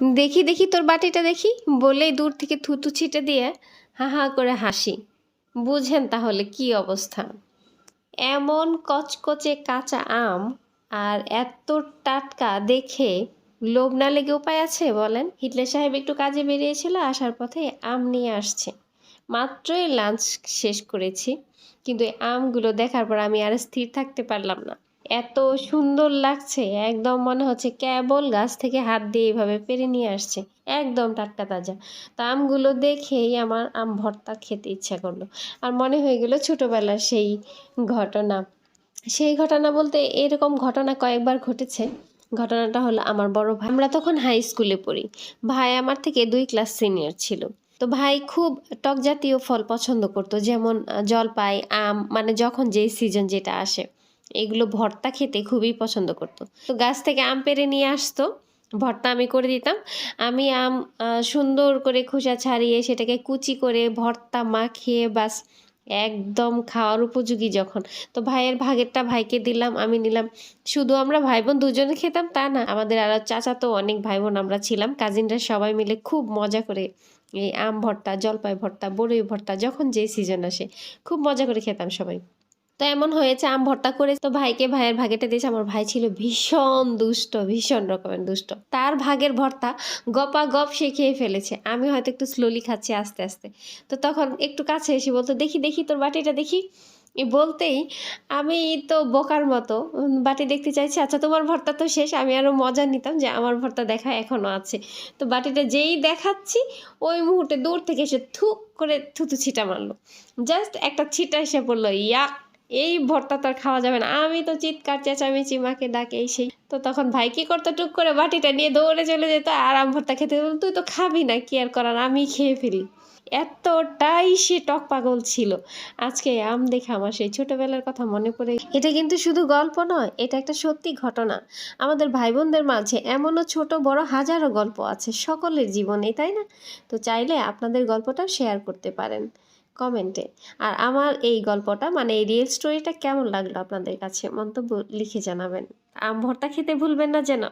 দেখি দেখি তোর বাটিটা দেখি। বলেই দূর থেকে থুতু ছিটে দিয়ে হা হা করে হাসি। বুঝেন তাহলে কি অবস্থা? এমন কচকচে কাঁচা আম আর এত টাটকা দেখে লোভ না লেগে উপায় আছে বলেন? হিটলার সাহেব একটু কাজে বেরিয়েছিল, আসার পথে আম নিয়ে আসছে। মাত্রই লাঞ্চ শেষ করেছি, কিন্তু এই আমগুলো দেখার পর আমি আর স্থির থাকতে পারলাম না। এত সুন্দর লাগছে, একদম মনে হচ্ছে কেবল গাছ থেকে হাত দিয়ে এইভাবে পেরে নিয়ে আসছে, একদম টাটকা তাজা। তো আমগুলো দেখেই আমার আম ভর্তা খেতে ইচ্ছা করল। আর মনে হয়ে গেল ছোটোবেলার সেই ঘটনা। সেই ঘটনা বলতে এরকম ঘটনা কয়েকবার ঘটেছে। ঘটনাটা হলো আমার বড় ভাই। আমরা তখন হাই স্কুলে পড়ি। ভাই আমার থেকে দুই ক্লাস সিনিয়র ছিল। তো ভাই খুব টক জাতীয় ফল পছন্দ করতো, যেমন জলপাই, আম মানে যখন যেই সিজন যেটা আসে। এগুলো ভর্তা খেতে খুবই পছন্দ করতো। তো গাছ থেকে আম পেরে নিয়ে আসতো। ভর্তা আমি করে দিতাম। আমি আম সুন্দর করে খোসা ছাড়িয়ে সেটাকে কুচি করে ভর্তা মাখিয়ে বাস একদম খাওয়ার উপযোগী যখন। তো ভাইয়ের ভাগেরটা ভাইকে দিলাম, আমি নিলাম। শুধু আমরা ভাই বোন দুজনে খেতাম তা না, আমাদের আরও চাচা তো অনেক ভাই বোন আমরা ছিলাম। কাজিনরা সবাই মিলে খুব মজা করে এই আম ভর্তা, জলপাই ভর্তা, বড়ই ভর্তা, যখন যে সিজন আসে, খুব মজা করে খেতাম সবাই। তো এমন হয়েছে, আম ভর্তা করে তো ভাইকে, ভাইয়ের ভাগেটা দিয়েছে। আমার ভাই ছিল ভীষণ দুষ্ট, ভীষণ রকমের দুষ্ট। তার ভাগের ভর্তা গপা গপ সে খেয়ে ফেলেছে। আমি হয়তো একটু স্লোলি খাচ্ছি আস্তে আস্তে। তো তখন একটু কাছে এসে বলতো, দেখি দেখি তোর বাটিটা, দেখি। বলতেই আমি তো বোকার মতো বাটি দেখতে চাইছি আচ্ছা তোমার ভর্তা তো শেষ। আমি আরও মজা নিতাম যে আমার ভর্তা দেখা এখনও আছে। তো বাটিটা যেই দেখাচ্ছি, ওই মুহূর্তে দূর থেকে এসে থুক করে থুতু ছিটা মারলো। জাস্ট একটা ছিটা এসে পড়ল ইয়াক এই ভর্তা তো আর খাওয়া যাবে না। আমি তো চিৎকার, চেঁচামেচি, মাকে ডাকে, এই সেই। তো তখন ভাই কি করতো? টুক করে বাটিটা নিয়ে দৌড়ে চলে যেত আর আম ভর্তা খেতে। তুই তো খাবি না, কি আর করার? আমি খেয়ে ফেলি। এতটাই সে টক পাগল ছিল। আজকে আম দেখে আমার সেই ছোটবেলার কথা মনে পড়ে। এটা কিন্তু শুধু গল্প নয়, এটা একটা সত্যি ঘটনা। আমাদের ভাই বোনদের মাঝে এমনও ছোট, বড় হাজারো গল্প আছে, সকলের জীবনে তাই না? তো চাইলে আপনাদের গল্পটাও শেয়ার করতে পারেন। কমেন্টে। আর আমার এই গল্পটা মানে এই রিয়েল স্টোরিটা কেমন লাগল আপনাদের কাছে? মন্তব্য লিখে জানাবেন। আম ভর্তা খেতে ভুলবেন না যেন।